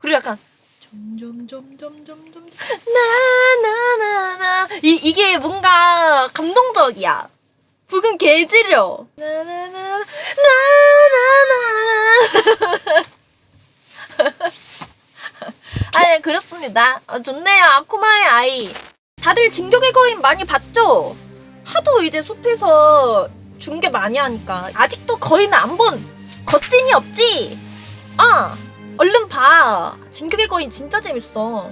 그리고 약간 점점점점점점 나나나나 이 이게 뭔가 감동적이야. 부금 개지려. 나나나 나나나. 아니 그렇습니다. 어, 좋네요. 아쿠마의 아이. 다들 진격의 거인 많이 봤죠? 하도 이제 숲에서 중계 많이 하니까 아직도 거인은 안본 거찐이 없지? 아 얼른 봐. 진격의 거인 진짜 재밌어.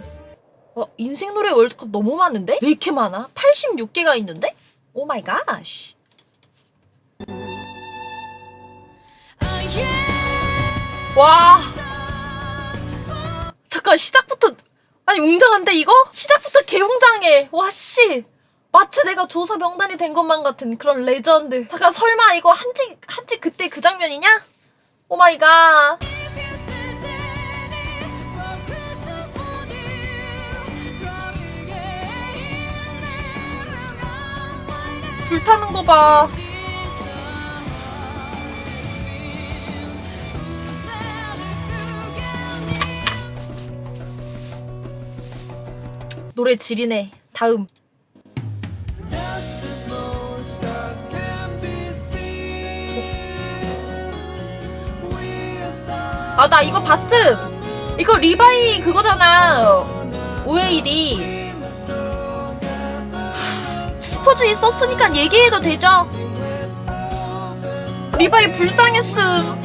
어, 인생 노래 월드컵 너무 많은데? 왜 이렇게 많아? 86개가 있는데? 오 마이 갓. 와. 잠깐 시작부터 아니 웅장한데 이거? 시작부터 개웅장해. 와 씨. 마치 내가 조사 명단이 된 것만 같은 그런 레전드. 잠깐 설마 이거 한지 한지 그때 그 장면이냐? 오 마이 갓. 불타는 거 봐. 노래 지리네. 다음. 아, 나 이거 봤음. 이거 리바이 그거잖아. OAD. 하, 스포주의 썼으니까 얘기해도 되죠? 리바이 불쌍했음.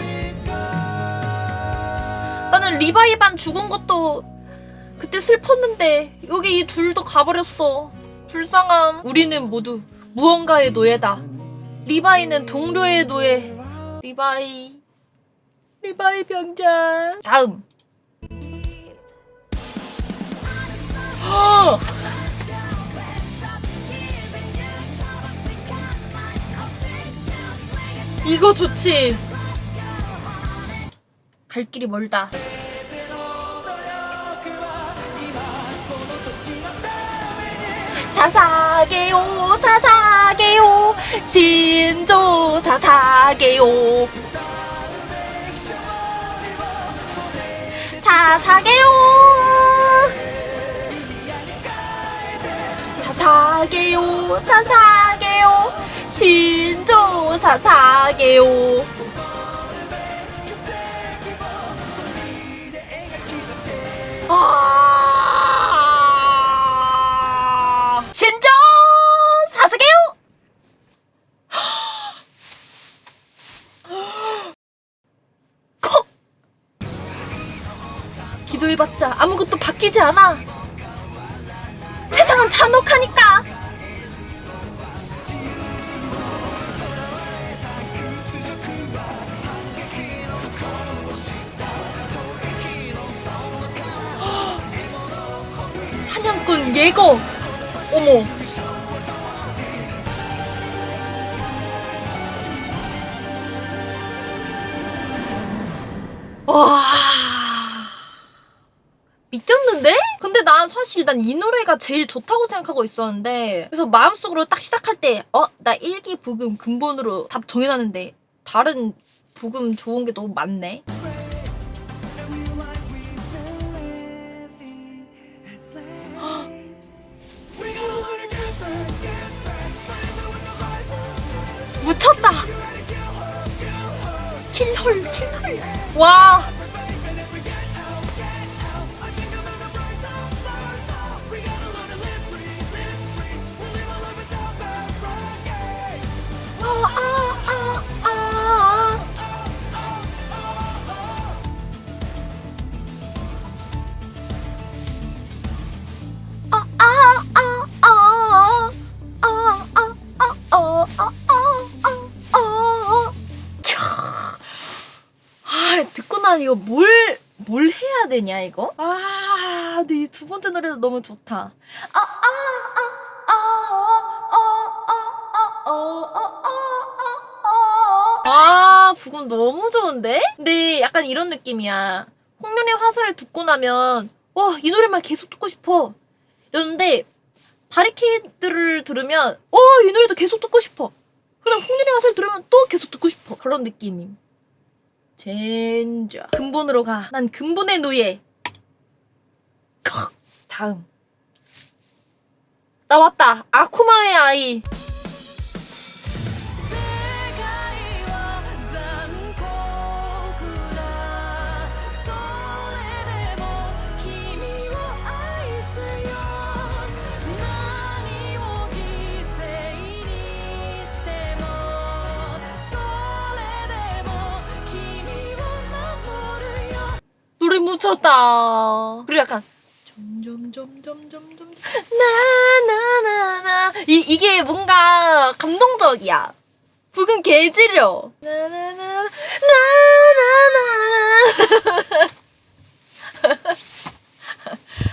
나는 리바이 반 죽은 것도 그때 슬펐는데 여기 이 둘도 가버렸어. 불쌍함. 우리는 모두 무언가의 노예다. 리바이는 동료의 노예. 리바이. 리바이 병장. 다음. 이거 좋지. 갈 길이 멀다. 사사게요 사사게요 신조 사사게요 사사게요 사사게요 사사게요 신조 사사게요 아! 신조 사사게요 콕! 기도해봤자 아무것도 바뀌지 않아. 세상은 잔혹하니까. 예거. 어머. 와. 미쳤는데? 근데 난 사실 난 이 노래가 제일 좋다고 생각하고 있었는데 그래서 마음속으로 딱 시작할 때 어? 나 일기 부금 근본으로 답 정해놨는데 다른 부금 좋은 게 너무 많네 킬헐 킬헐. 와 이거 뭘, 뭘 해야 되냐, 이거? 아, 근데 이 두 번째 노래도 너무 좋다. 아, 아, 아, 아, 아, 아, 아, 아, 아, 아, 아, 부금 너무 좋은데? 근데 약간 이런 느낌이야. 홍련의 화살을 듣고 나면, 와, 이 노래만 계속 듣고 싶어. 이러는데, 바리케이드를 들으면, 어, 이 노래도 계속 듣고 싶어. 그다음 홍련의 화살 들으면 또 계속 듣고 싶어. 그런 느낌임. 젠저. 근본으로 가. 난 근본의 노예. 다음. 나왔다. 아쿠마의 아이. 묻혔다. 그리고 약간 점점점점점점 나나나나 이 이게 뭔가 감동적이야. 부금 개지려. 나나나 나나나.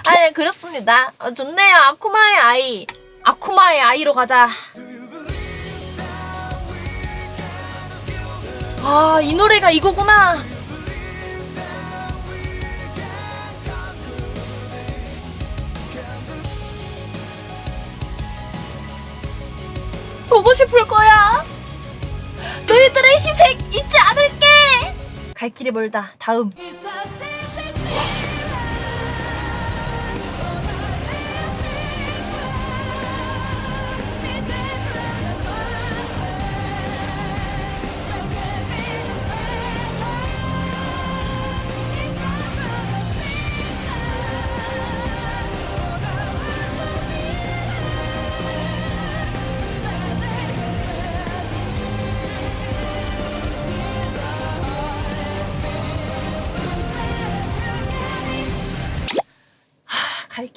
아니 그렇습니다. 어, 좋네요. 아쿠마의 아이. 아쿠마의 아이로 가자. 아, 이 노래가 이거구나. 보고 싶을 거야. 너희들의 희생 잊지 않을게. 갈 길이 멀다. 다음.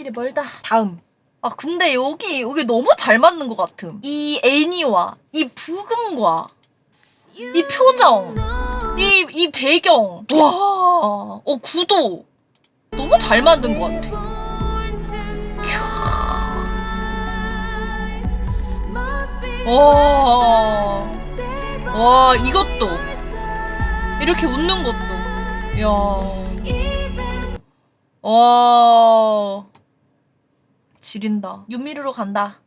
길이 멀다. 다음. 아 근데 여기 여기 너무 잘 맞는 것 같음. 이 애니와 이 부금과 이 표정, 이 이 배경, 와, 어 구도. 너무 잘 만든 것 같아. 와, 와 이것도. 이렇게 웃는 것도, 야, 와, 지린다. 유미르로 간다.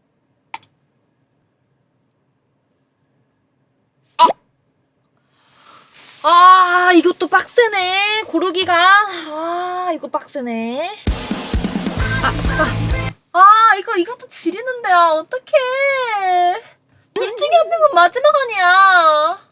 아, 아 이것도 빡세네 고르기가. 아 이거 빡세네. 아 잠깐. 아 이거 이것도 지리는데 아 어떡해. 둘 중에 한 명은 마지막 아니야.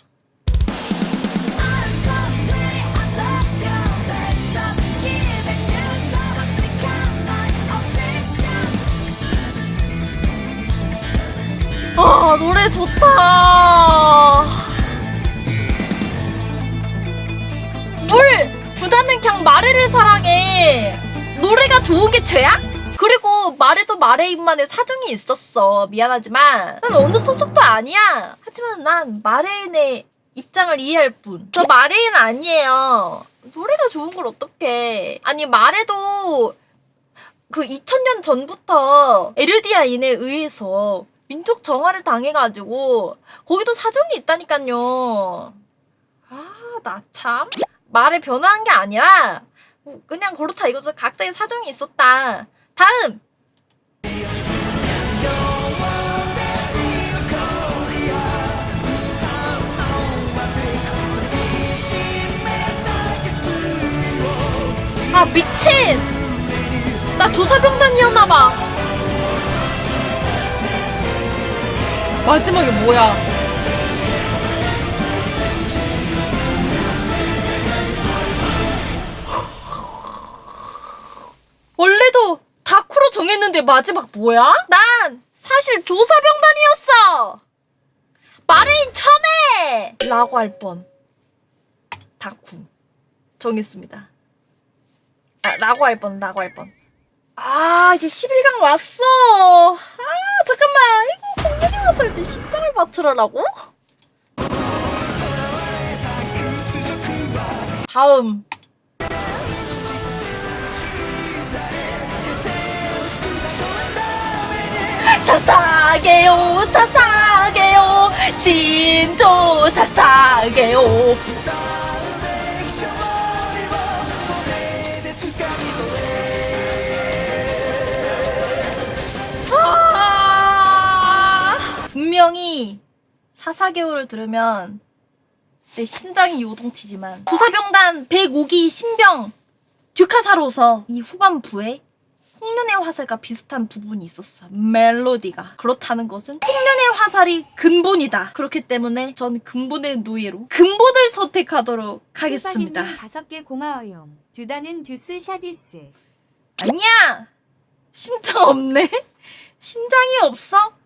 아 노래 좋다. 뭘 부다는 그냥 마레를 사랑해. 노래가 좋은 게 죄야? 그리고 마레도 마레인만의 사정이 있었어. 미안하지만 난 어느 소속도 아니야. 하지만 난 마레인의 입장을 이해할 뿐. 저 마레인 아니에요. 노래가 좋은 걸 어떡해. 아니 마레도 그 2000년 전부터 에르디아인에 의해서 민족 정화를 당해가지고 거기도 사정이 있다니까요. 아, 나 참. 말에 변화한 게 아니라 그냥 그렇다 이거죠. 각자의 사정이 있었다. 다음. 아 미친! 나 조사병단이었나봐. 마지막에 뭐야? 원래도 다쿠로 정했는데 마지막 뭐야? 난 사실 조사병단이었어. 마레인 천해! 라고 할 뻔. 다쿠 정했습니다. 아, 라고 할 뻔, 라고 할 뻔. 아, 이제 11강 왔어. 아, 잠깐만. 이거 공연이 왔을 때 심장을 맞추라라고? 다음. 사사게요, 사사게요, 신조 사사게요. 분명히 사사개월을 들으면 내 심장이 요동치지만 조사병단 105기 신병 듀카사로서 이 후반부에 홍련의 화살과 비슷한 부분이 있었어. 멜로디가. 그렇다는 것은 홍련의 화살이 근본이다. 그렇기 때문에 전 근본의 노예로 근본을 선택하도록 하겠습니다. 님 다섯 개 고마워요. 두다는 듀스 샤디스. 아니야! 심장 없네? 심장이 없어?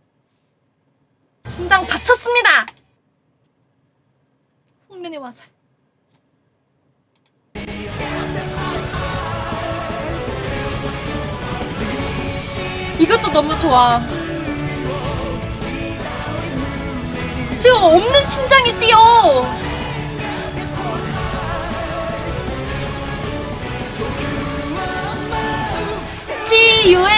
심장 바쳤습니다! 홍련의 화살. 이것도 너무 좋아. 지금 없는 심장이 뛰어! 치유의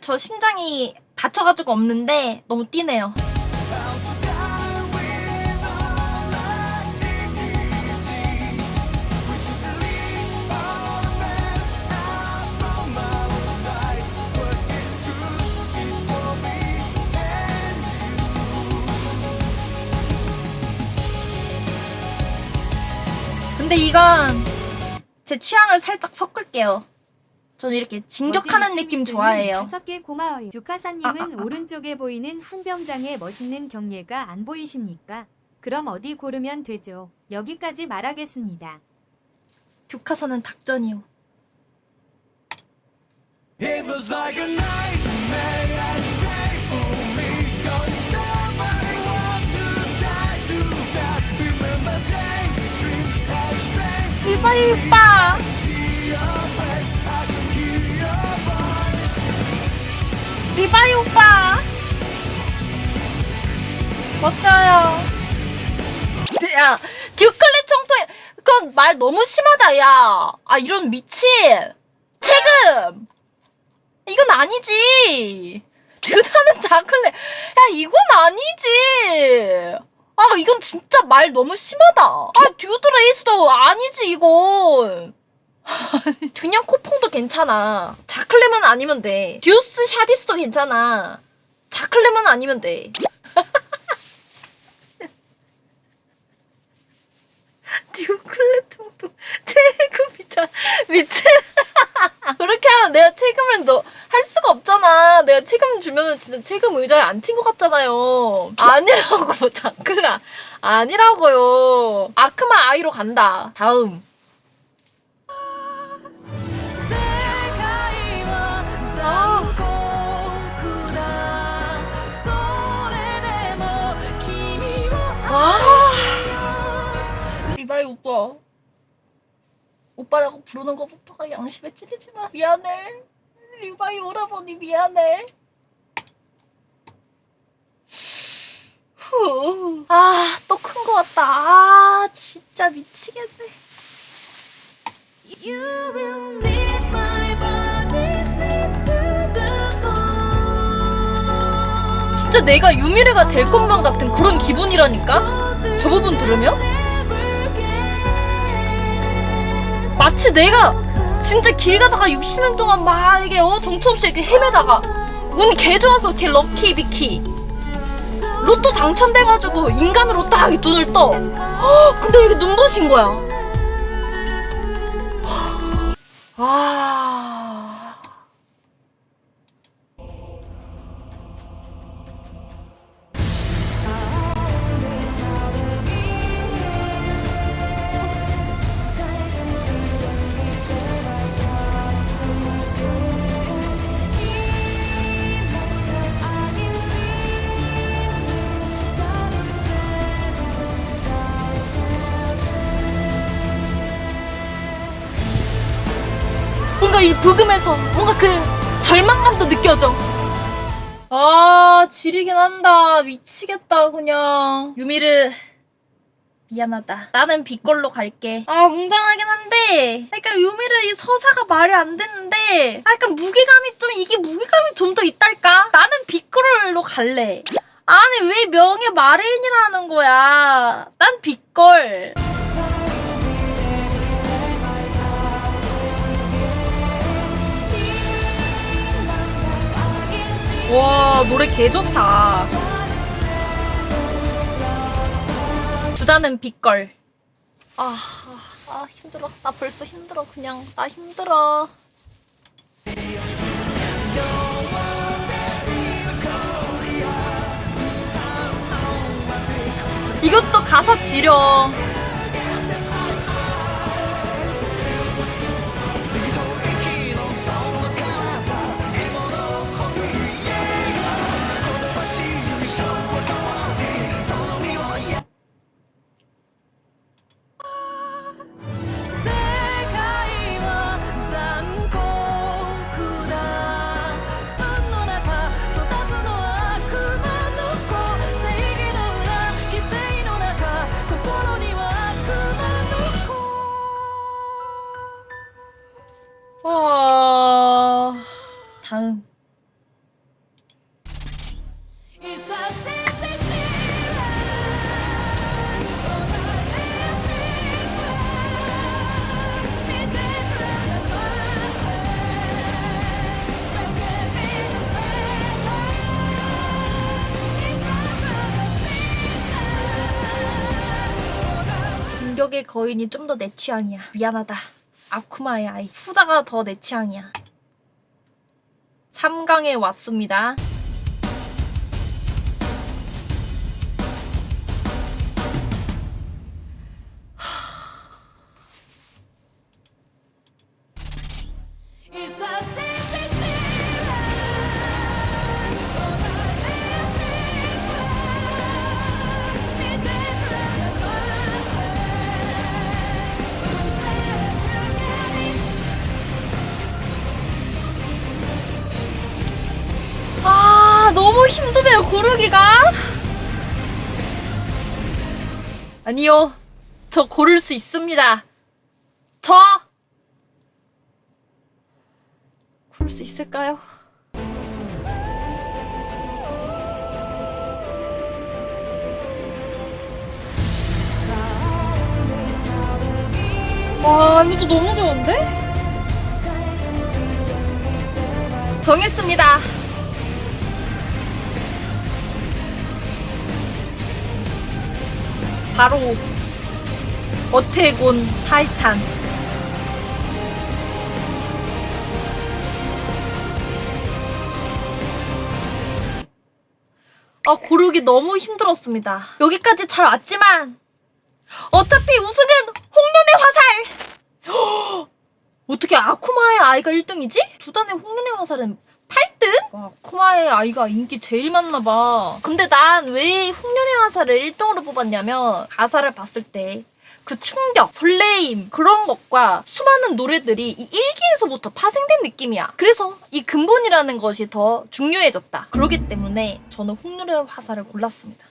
저, 저 심장이 다쳐가지고 없는데 너무 뛰네요. 근데 이건 제 취향을 살짝 섞을게요. 저는 이렇게 진격하는 느낌 좋아해요. 다섯 개 고마워요. 주카사님은 아, 아, 아. 오른쪽에 보이는 한 병장의 멋있는 경례가 안 보이십니까? 그럼 어디 고르면 되죠. 여기까지 말하겠습니다. 듀카사는 닭전이요. It was like a nightmare that stayed for me. Cause nobody want to die too fast. Remember daydream as pain. 리바이 오 리바이 오빠! 멋져요. 야, 듀클리 총통이, 그건 말 너무 심하다, 야. 아, 이런 미친. 책임! 이건 아니지. 듀다는 자클레. 야, 이건 아니지. 아, 이건 진짜 말 너무 심하다. 아, 듀드레이스도 아니지, 이건. 그냥 코퐁도 괜찮아. 자클레만 아니면 돼. 듀스 샤디스도 괜찮아. 자클레만 아니면 돼. 듀클레통도 태급이자 미친. 그렇게 하면 내가 책임을 너 할 수가 없잖아. 내가 책임 주면은 진짜 책임 의자에 앉힌 것 같잖아요. 아니라고 자클레 아니라고요. 아크마 아이로 간다. 다음. 오빠. 오빠라고 부르는 것부터가 양심에 찔리지만 미안해. 리바이 오라버니 미안해. 후. 아, 또 큰 거 같다. 아, 진짜 미치겠네. You will need my body to the bone 진짜 내가 유미래가 될 것만 같은 그런 기분이라니까? 저 부분 들으면? 마치 내가 진짜 길 가다가 60년 동안 막 이게 어 정처 없이 이렇게 헤매다가 운 개 좋아서 개 럭키 비키 로또 당첨돼가지고 인간으로 딱 눈을 떠. 헉, 근데 이게 눈부신 거야? 아 뭔가 이 부금에서 뭔가 그 절망감도 느껴져. 아, 지리긴 한다. 미치겠다, 그냥. 유미르. 미안하다. 나는 빗걸로 갈게. 아, 웅장하긴 한데. 그러니까 유미르 이 서사가 말이 안 되는데. 아, 약간 무게감이 좀, 이게 무게감이 좀 더 있달까? 나는 빗걸로 갈래. 아니, 왜 명예 마레인이라는 거야? 난 빗걸. 와 노래 개 좋다. 두다는 빛걸. 아, 아 아 힘들어 나 벌써 힘들어 그냥 나 힘들어 이것도 가사 지려 진격의 거인이 좀 더 내 취향이야. 미안하다. 아쿠마의 아이. 후자가 더 내 취향이야. 3강에 왔습니다 힘드네요 고르기가 아니요 저 고를 수 있습니다 저 고를 수 있을까요? 와 이것도 너무 좋은데? 정했습니다 바로 어태곤 타이탄. 아 고르기 너무 힘들었습니다. 여기까지 잘 왔지만 어차피 우승은 홍련의 화살! 어떻게 아쿠마의 아이가 1등이지? 두 단의 홍련의 화살은 8등? 와, 아쿠마의 아이가 인기 제일 많나 봐. 근데 난왜 홍련의 화살을 1등으로 뽑았냐면 가사를 봤을 때 그 충격, 설레임 그런 것과 수많은 노래들이 이 일기에서부터 파생된 느낌이야. 그래서 이 근본이라는 것이 더 중요해졌다. 그렇기 때문에 저는 홍련의 화살을 골랐습니다.